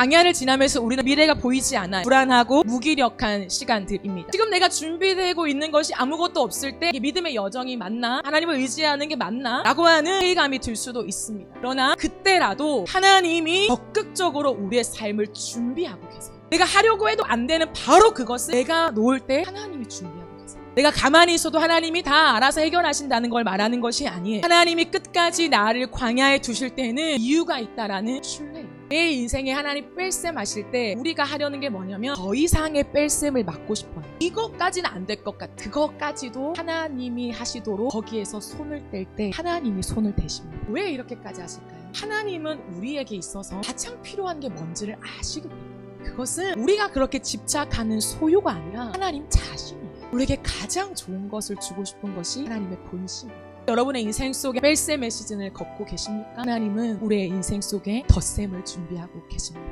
방향을 지나면서 우리는 미래가 보이지 않아 불안하고 무기력한 시간들입니다. 지금 내가 준비되고 있는 것이 아무것도 없을 때 믿음의 여정이 맞나? 하나님을 의지하는 게 맞나? 라고 하는 회의감이 들 수도 있습니다. 그러나 그때라도 하나님이 적극적으로 우리의 삶을 준비하고 계세요. 내가 하려고 해도 안 되는 바로 그것을 내가 놓을 때 하나님이 준비하고. 내가 가만히 있어도 하나님이 다 알아서 해결하신다는 걸 말하는 것이 아니에요. 하나님이 끝까지 나를 광야에 두실 때는 이유가 있다라는 신뢰예요. 내 인생에 하나님 뺄셈 하실 때 우리가 하려는 게 뭐냐면 더 이상의 뺄셈을 막고 싶어요. 이것까지는 안 될 것 같아. 그것까지도 하나님이 하시도록 거기에서 손을 뗄 때 하나님이 손을 대십니다. 왜 이렇게까지 하실까요? 하나님은 우리에게 있어서 가장 필요한 게 뭔지를 때문에 그것은 우리가 그렇게 집착하는 소유가 아니라 하나님 자신이에요. 우리에게 가장 좋은 것을 주고 싶은 것이 하나님의 본심이에요. 여러분의 인생 속에 뺄셈의 시즌을 걷고 계십니까? 하나님은 우리의 인생 속에 덧셈을 준비하고 계십니다.